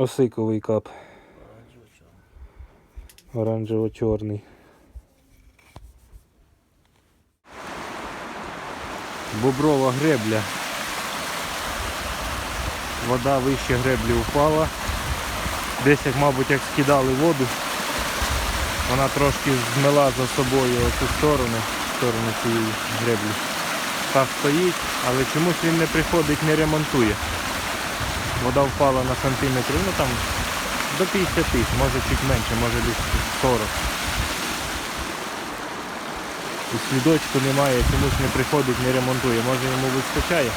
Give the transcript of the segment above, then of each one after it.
Осиковий кап. Оранжево-чорний. Боброва гребля. Вода вище греблі упала. Десь, як, мабуть, як скидали воду, вона трошки змила за собою оцю сторону, сторону цієї греблі. Та стоїть, але чомусь він не приходить, не ремонтує. Вода впала на сантиметрів, ну там до 50, може чуть менше, може десь 40. І слідочку немає, чомусь не приходить, не ремонтує. Може йому вистачає.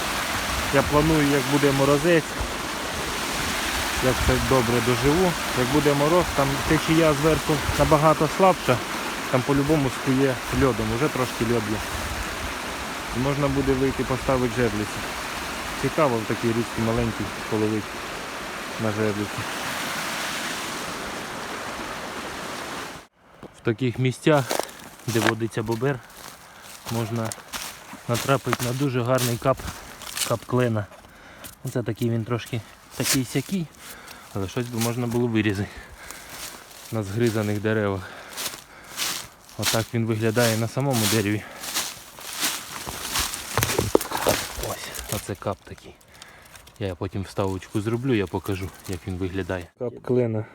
Я планую, як буде морозець, як це добре доживу. Як буде мороз, там течія зверху набагато слабша, там по-любому скує льодом, уже трошки льод є. І можна буде вийти поставити жерлиці. Цікаво в такій річці маленькій половити на жерлиці. В таких місцях, де водиться бобер, можна натрапити на дуже гарний кап, кап клена. Оце такий він трошки такий сякий, але щось би можна було вирізати на згризаних деревах. Отак він виглядає на самому дереві. Оце кап такий. Я потім вставочку зроблю, я покажу, як він виглядає. Кап клена.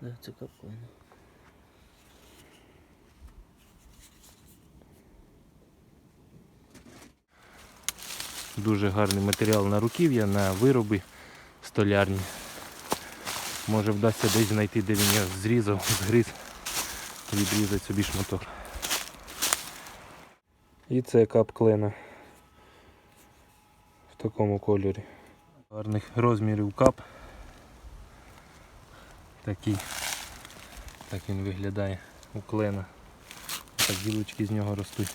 Да, це капкан. Дуже гарний матеріал на руків'я, на вироби столярні. Може вдасться десь знайти, де він його зрізав, згриз, відрізати собі шматок. І це кап клена в такому кольорі. Гарних розмірів кап. Такий. Так він виглядає у клена. Так гілочки з нього ростуть.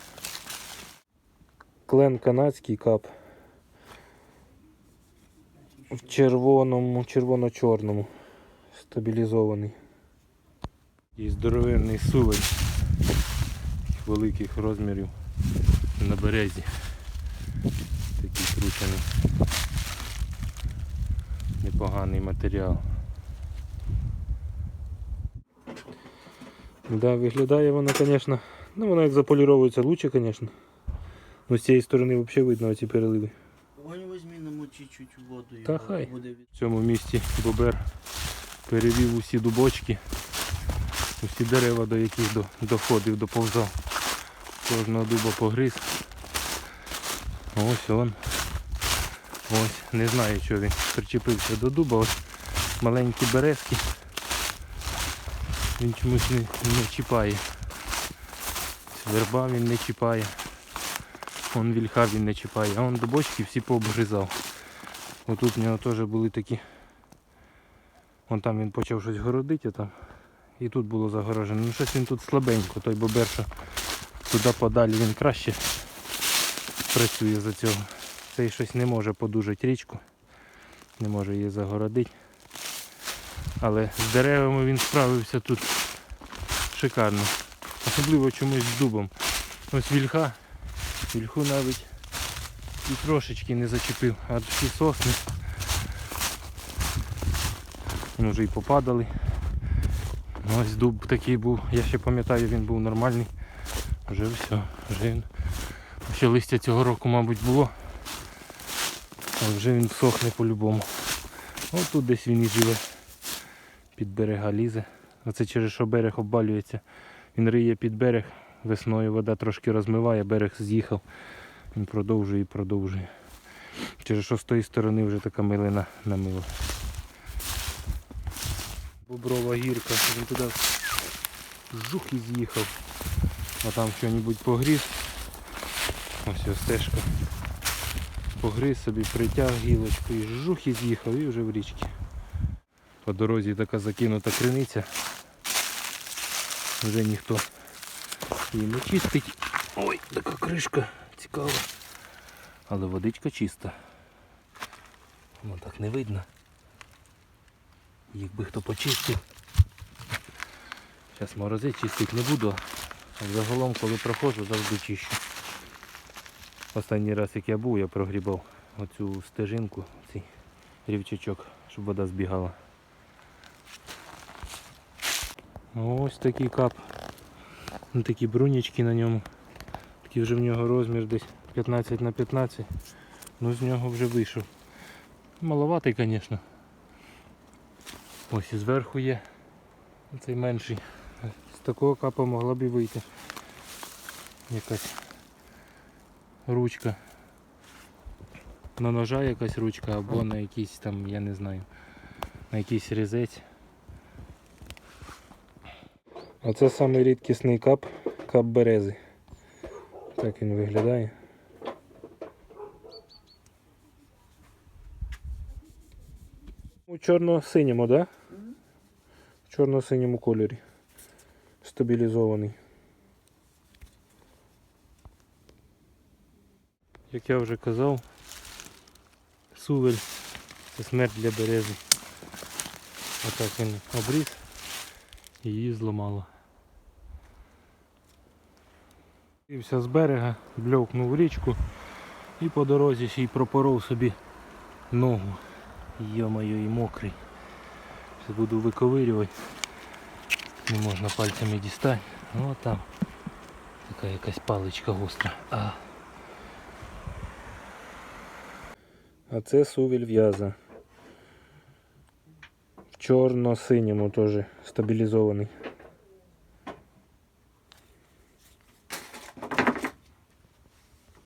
Клен канадський кап. В червоному, червоно-чорному. Стабілізований. І здоровенний сувень великих розмірів на березі. Такий кручений. Непоганий матеріал. Да, виглядає вона, звісно. Ну вона як заполіровується лучше, звісно. Ну з цієї сторони взагалі видно ці переливи. Вон візьми намочи чуть воду. Та хай. Буде від... В цьому місці бобер перевів усі дубочки, усі дерева, до яких доходив, доповзав. Кожного дуба погриз. Ось он. Ось, не знаю, що він причепився до дуба. Ось маленькі березки. Він чомусь не, не чіпає. Верба він не чіпає. Вон вільха він не чіпає, а вон дубочки всі пообгризав. Отут в нього теж були такі. Вон там він почав щось городити там. І тут було загорожено. Ну щось він тут слабенько, той бобер, що туди подалі він краще працює за цього. Цей щось не може подужати річку, не може її загородити. Але з деревами він справився тут шикарно. Особливо чомусь з дубом. Ось вільха. Вільху навіть і трошечки не зачепив, а всі сосни. Вони вже і попадали. Ось дуб такий був, я ще пам'ятаю, він був нормальний. Вже все, вже він. Ще листя цього року, мабуть, було. А вже він всохне по-любому. Ось тут десь він і живе. Під берега лізе. Оце через що берег обвалюється. Він риє під берег, весною вода трошки розмиває, берег з'їхав. Він продовжує і продовжує. Через що з тої сторони вже така милина намила. Боброва гірка, він туди жух і з'їхав. А там що-небудь погріз. Ось ось стежка. Погриз собі, притяг гілочку і жух і з'їхав і вже в річці. По дорозі така закинута криниця. Вже ніхто її не чистить. Ой, така кришка цікава. Але водичка чиста. Воно так не видно. Якби хто почистив. Зараз морози чистити не буду. А загалом, коли проходжу, завжди чищу. Останній раз, як я був, я прогрібав оцю стежинку, цей рівчачок, щоб вода збігала. Ось такий кап. Ну, такі брунічки на ньому. Такий вже в нього розмір десь 15 на 15. Ну з нього вже вийшов. Маловатий, звісно. Ось і зверху є. Цей менший. З такого капа могла б і вийти. Якась ручка. На ножа якась ручка або на якийсь там, я не знаю, на якийсь різець. А це самий рідкісний кап, кап берези. Так він виглядає. У чорно-синьому, так? Да? В чорно-синьому кольорі. Стабілізований. Як я вже казав, сувель це смерть для берези. Отак він обріз і її зламало. Дивився з берега, бльовкнув річку і по дорозі ще й пропоров собі ногу. Йо-моє, і мокрий. Зараз буду виковирювати. Не можна пальцями дістати. Ну а там така якась паличка гостра. А. А це сувіль в'яза. В чорно-синьому теж стабілізований.